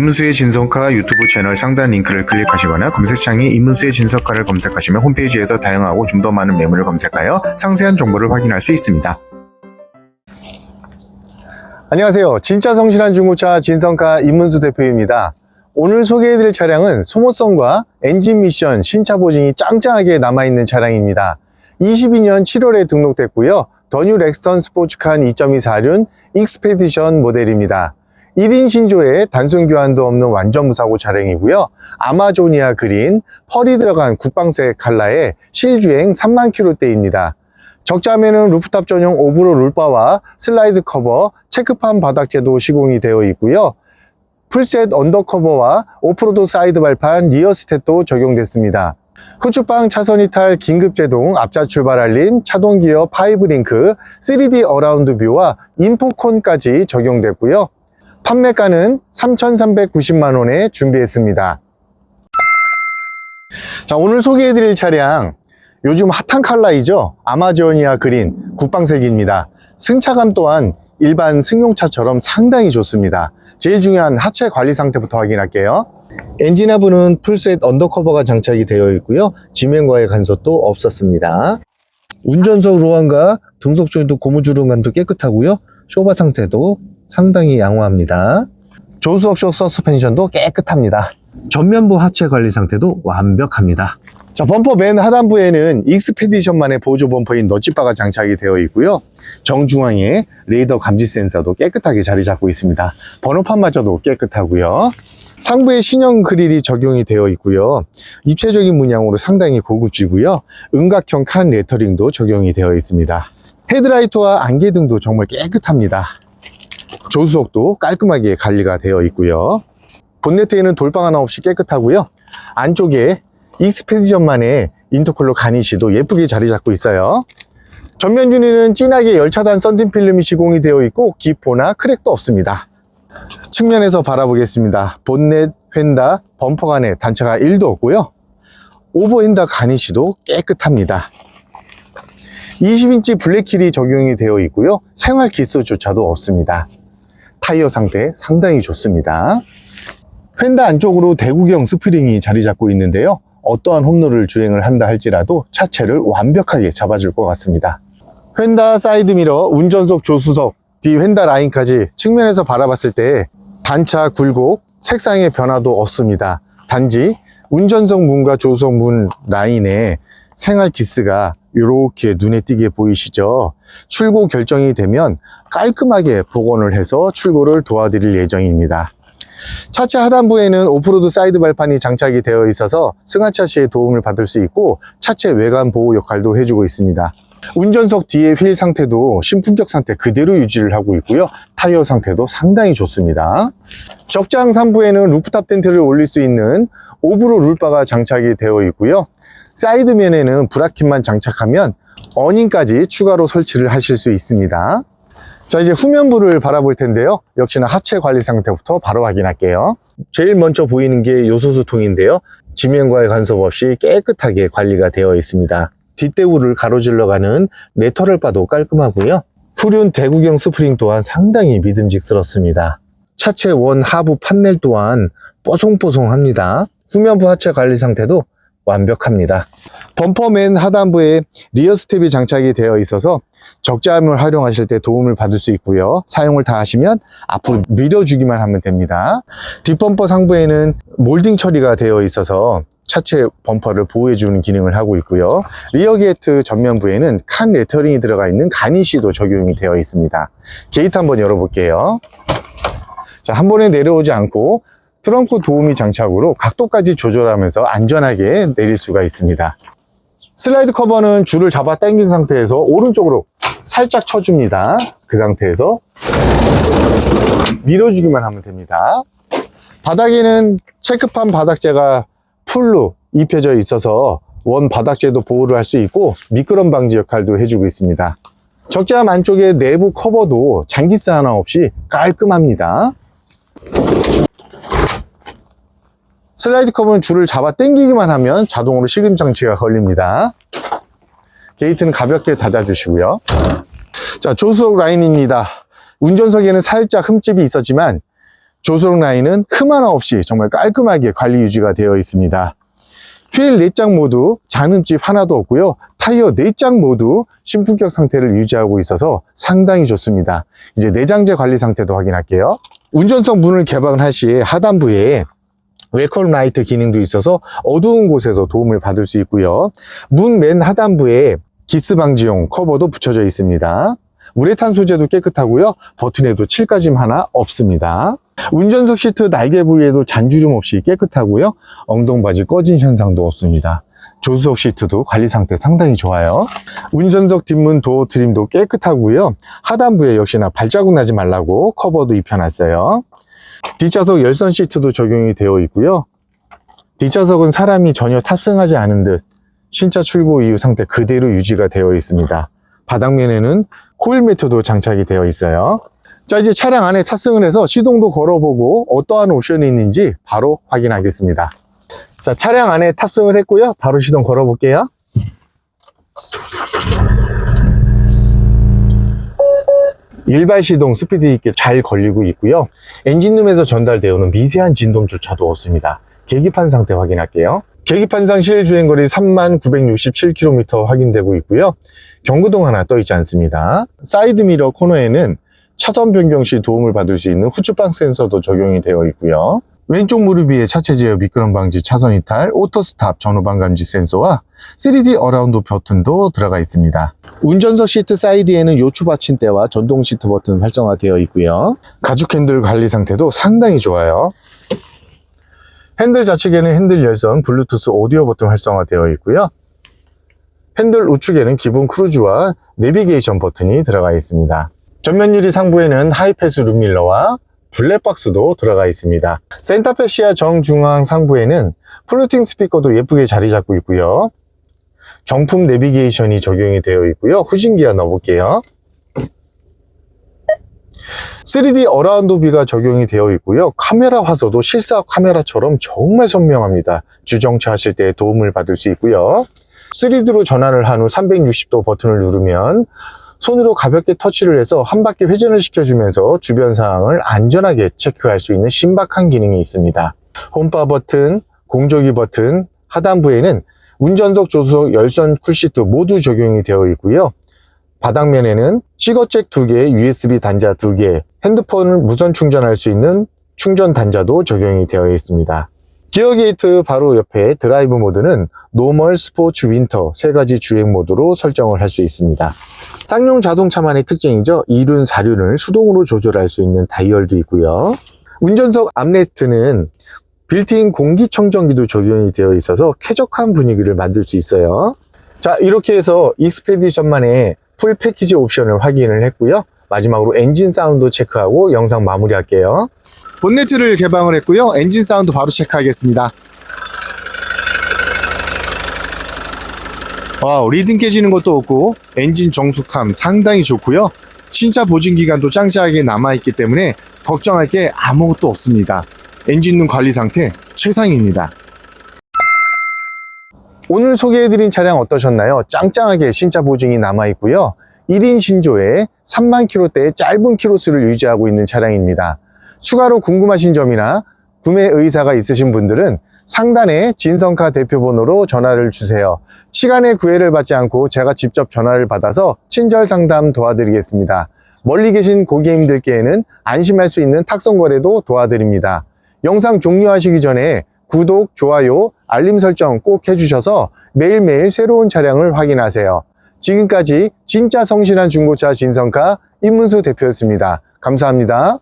임문수의 진성카 유튜브 채널 상단 링크를 클릭하시거나 검색창에 임문수의 진성카를 검색하시면 홈페이지에서 다양하고 좀 더 많은 매물을 검색하여 상세한 정보를 확인할 수 있습니다. 안녕하세요. 진짜 성실한 중고차 진성카 임문수 대표입니다. 오늘 소개해드릴 차량은 소모성과 엔진 미션 신차 보증이 짱짱하게 남아있는 차량입니다. 22년 7월에 등록됐고요. 더뉴 렉스턴 스포츠칸 2.2사륜 익스페디션 모델입니다. 1인 신조에 단순 교환도 없는 완전 무사고 차량이고요. 아마조니아 그린, 펄이 들어간 국방색 컬러의 실주행 3만 킬로대입니다. 적자면은 루프탑 전용 오브로 룰바와 슬라이드 커버, 체크판 바닥재도 시공이 되어 있고요. 풀셋 언더커버와 오프로드 사이드 발판, 리어 스탯도 적용됐습니다. 후추방 차선 이탈 긴급 제동, 앞좌 출발 알림, 차동 기어 파이브 링크, 3D 어라운드 뷰와 인포콘까지 적용됐고요. 판매가는 3,390만 원에 준비했습니다. 자, 오늘 소개해드릴 차량 요즘 핫한 컬러이죠. 아마조니아 그린 국방색입니다. 승차감 또한 일반 승용차처럼 상당히 좋습니다. 제일 중요한 하체 관리 상태부터 확인할게요. 엔진 하부는 풀셋 언더커버가 장착이 되어 있고요. 지면과의 간섭도 없었습니다. 운전석 로한과 등속 조인트 고무주름감도 깨끗하고요. 쇼바 상태도 상당히 양호합니다. 조수석쇼 서스펜션도 깨끗합니다. 전면부 하체 관리 상태도 완벽합니다. 자, 범퍼 맨 하단부에는 익스페디션만의 보조 범퍼인 너치바가 장착이 되어 있고요. 정중앙에 레이더 감지 센서도 깨끗하게 자리 잡고 있습니다. 번호판마저도 깨끗하고요. 상부에 신형 그릴이 적용이 되어 있고요. 입체적인 문양으로 상당히 고급지고요. 음각형 칸 레터링도 적용이 되어 있습니다. 헤드라이트와 안개등도 정말 깨끗합니다. 조수석도 깔끔하게 관리가 되어 있고요. 본네트에는 돌방 하나 없이 깨끗하고요. 안쪽에 익스페디션만의 인터쿨러 가니시도 예쁘게 자리 잡고 있어요. 전면 유리는 진하게 열차단 썬팅 필름이 시공이 되어 있고 기포나 크랙도 없습니다. 측면에서 바라보겠습니다. 본넷, 휀다, 범퍼 간에 단차가 1도 없고요. 오버핸다 가니시도 깨끗합니다. 20인치 블랙킬이 적용이 되어 있고요. 생활 기스조차도 없습니다. 타이어 상태 상당히 좋습니다. 휀다 안쪽으로 대구경 스프링이 자리 잡고 있는데요. 어떠한 홈로를 주행을 한다 할지라도 차체를 완벽하게 잡아줄 것 같습니다. 휀다 사이드미러, 운전석 조수석, 뒤 휀다 라인까지 측면에서 바라봤을 때 단차 굴곡, 색상의 변화도 없습니다. 단지 운전석 문과 조수석 문 라인에 생활 기스가 이렇게 눈에 띄게 보이시죠? 출고 결정이 되면 깔끔하게 복원을 해서 출고를 도와드릴 예정입니다. 차체 하단부에는 오프로드 사이드 발판이 장착이 되어 있어서 승하차 시에 도움을 받을 수 있고 차체 외관 보호 역할도 해주고 있습니다. 운전석 뒤의 휠 상태도 신품격 상태 그대로 유지를 하고 있고요. 타이어 상태도 상당히 좋습니다. 적장 상부에는 루프탑 텐트를 올릴 수 있는 오브로 룰바가 장착이 되어 있고요. 사이드 면에는 브라켓만 장착하면 어닝까지 추가로 설치를 하실 수 있습니다. 자 이제 후면부를 바라볼 텐데요. 역시나 하체 관리 상태부터 바로 확인할게요. 제일 먼저 보이는 게 요소수통인데요. 지면과의 간섭 없이 깨끗하게 관리가 되어 있습니다. 뒷대우를 가로질러 가는 레터럴 바도 깔끔하고요. 후륜 대구경 스프링 또한 상당히 믿음직스럽습니다. 차체 원 하부 판넬 또한 뽀송뽀송합니다. 후면부 하체 관리 상태도 완벽합니다. 범퍼맨 하단부에 리어 스텝이 장착이 되어 있어서 적재함을 활용하실 때 도움을 받을 수 있고요. 사용을 다 하시면 앞으로 밀어주기만 하면 됩니다. 뒷범퍼 상부에는 몰딩 처리가 되어 있어서 차체 범퍼를 보호해주는 기능을 하고 있고요. 리어 게이트 전면부에는 칸 레터링이 들어가 있는 가니시도 적용이 되어 있습니다. 게이트 한번 열어볼게요. 자, 한 번에 내려오지 않고 트렁크 도우미 장착으로 각도까지 조절하면서 안전하게 내릴 수가 있습니다. 슬라이드 커버는 줄을 잡아 당긴 상태에서 오른쪽으로 살짝 쳐줍니다. 그 상태에서 밀어주기만 하면 됩니다. 바닥에는 체크판 바닥재가 풀로 입혀져 있어서 원 바닥재도 보호를 할 수 있고 미끄럼 방지 역할도 해주고 있습니다. 적재함 안쪽에 내부 커버도 장기스 하나 없이 깔끔합니다. 슬라이드 커버는 줄을 잡아 당기기만 하면 자동으로 식음 장치가 걸립니다. 게이트는 가볍게 닫아주시고요. 자, 조수석 라인입니다. 운전석에는 살짝 흠집이 있었지만 조수록 라인은 흠 하나 없이 정말 깔끔하게 관리 유지가 되어 있습니다. 휠 4장 모두 잔음집 하나도 없고요. 타이어 4장 모두 신품격 상태를 유지하고 있어서 상당히 좋습니다. 이제 내장재 관리 상태도 확인할게요. 운전석 문을 개방할 시에 하단부에 웰컴 라이트 기능도 있어서 어두운 곳에서 도움을 받을 수 있고요. 문 맨 하단부에 기스 방지용 커버도 붙여져 있습니다. 우레탄 소재도 깨끗하고요. 버튼에도 칠까짐 하나 없습니다. 운전석 시트 날개 부위에도 잔주름 없이 깨끗하고요. 엉덩바지 꺼진 현상도 없습니다. 조수석 시트도 관리 상태 상당히 좋아요. 운전석 뒷문 도어 트림도 깨끗하고요. 하단부에 역시나 발자국 나지 말라고 커버도 입혀놨어요. 뒷좌석 열선 시트도 적용이 되어 있고요. 뒷좌석은 사람이 전혀 탑승하지 않은 듯 신차 출고 이후 상태 그대로 유지가 되어 있습니다. 바닥면에는 코일 매트도 장착이 되어 있어요. 자, 이제 차량 안에 탑승을 해서 시동도 걸어보고 어떠한 옵션이 있는지 바로 확인하겠습니다. 자, 차량 안에 탑승을 했고요. 바로 시동 걸어볼게요. 일발 시동 스피드 있게 잘 걸리고 있고요. 엔진룸에서 전달되어오는 미세한 진동조차도 없습니다. 계기판 상태 확인할게요. 계기판상 실주행거리 3967km 확인되고 있고요. 경고등 하나 떠 있지 않습니다. 사이드미러 코너에는 차선 변경 시 도움을 받을 수 있는 후추방 센서도 적용이 되어 있고요. 왼쪽 무릎 위에 차체 제어 미끄럼 방지 차선 이탈, 오토 스탑 전후방 감지 센서와 3D 어라운드 버튼도 들어가 있습니다. 운전석 시트 사이드에는 요추 받침대와 전동 시트 버튼 활성화되어 있고요. 가죽 핸들 관리 상태도 상당히 좋아요. 핸들 좌측에는 핸들 열선, 블루투스 오디오 버튼 활성화되어 있고요. 핸들 우측에는 기본 크루즈와 내비게이션 버튼이 들어가 있습니다. 전면 유리 상부에는 하이패스 룸밀러와 블랙박스도 들어가 있습니다. 센터페 시야 정중앙 상부에는 플루팅 스피커도 예쁘게 자리 잡고 있고요. 정품 내비게이션이 적용이 되어 있고요. 후진기어 넣어볼게요. 3D 어라운드 뷰가 적용이 되어 있고요. 카메라 화소도 실사 카메라처럼 정말 선명합니다. 주정차 하실 때 도움을 받을 수 있고요. 3D로 전환을 한 후 360도 버튼을 누르면 손으로 가볍게 터치를 해서 한 바퀴 회전을 시켜주면서 주변 상황을 안전하게 체크할 수 있는 신박한 기능이 있습니다. 홈바 버튼, 공조기 버튼, 하단부에는 운전석, 조수석, 열선, 쿨시트 모두 적용이 되어 있고요. 바닥면에는 시거잭 2개, USB 단자 2개, 핸드폰을 무선 충전할 수 있는 충전 단자도 적용이 되어 있습니다. 기어 게이트 바로 옆에 드라이브 모드는 노멀, 스포츠, 윈터 세 가지 주행 모드로 설정을 할 수 있습니다. 쌍용 자동차만의 특징이죠. 이륜, 사륜을 수동으로 조절할 수 있는 다이얼도 있고요. 운전석 암레스트는 빌트인 공기청정기도 적용이 되어 있어서 쾌적한 분위기를 만들 수 있어요. 자, 이렇게 해서 익스페디션만의 풀 패키지 옵션을 확인을 했고요. 마지막으로 엔진 사운드 체크하고 영상 마무리할게요. 본네트를 개방을 했고요. 엔진 사운드 바로 체크하겠습니다. 와, 리듬 깨지는 것도 없고 엔진 정숙함 상당히 좋고요. 신차 보증 기간도 짱짱하게 남아 있기 때문에 걱정할 게 아무것도 없습니다. 엔진룸 관리 상태 최상입니다. 오늘 소개해드린 차량 어떠셨나요? 짱짱하게 신차 보증이 남아 있고요. 1인 신조에 3만 킬로대의 짧은 키로수를 유지하고 있는 차량입니다. 추가로 궁금하신 점이나 구매 의사가 있으신 분들은 상단에 진성카 대표번호로 전화를 주세요. 시간의 구애를 받지 않고 제가 직접 전화를 받아서 친절 상담 도와드리겠습니다. 멀리 계신 고객님들께는 안심할 수 있는 탁송 거래도 도와드립니다. 영상 종료하시기 전에 구독, 좋아요, 알림 설정 꼭 해주셔서 매일매일 새로운 차량을 확인하세요. 지금까지 진짜 성실한 중고차 진성카 임문수 대표였습니다. 감사합니다.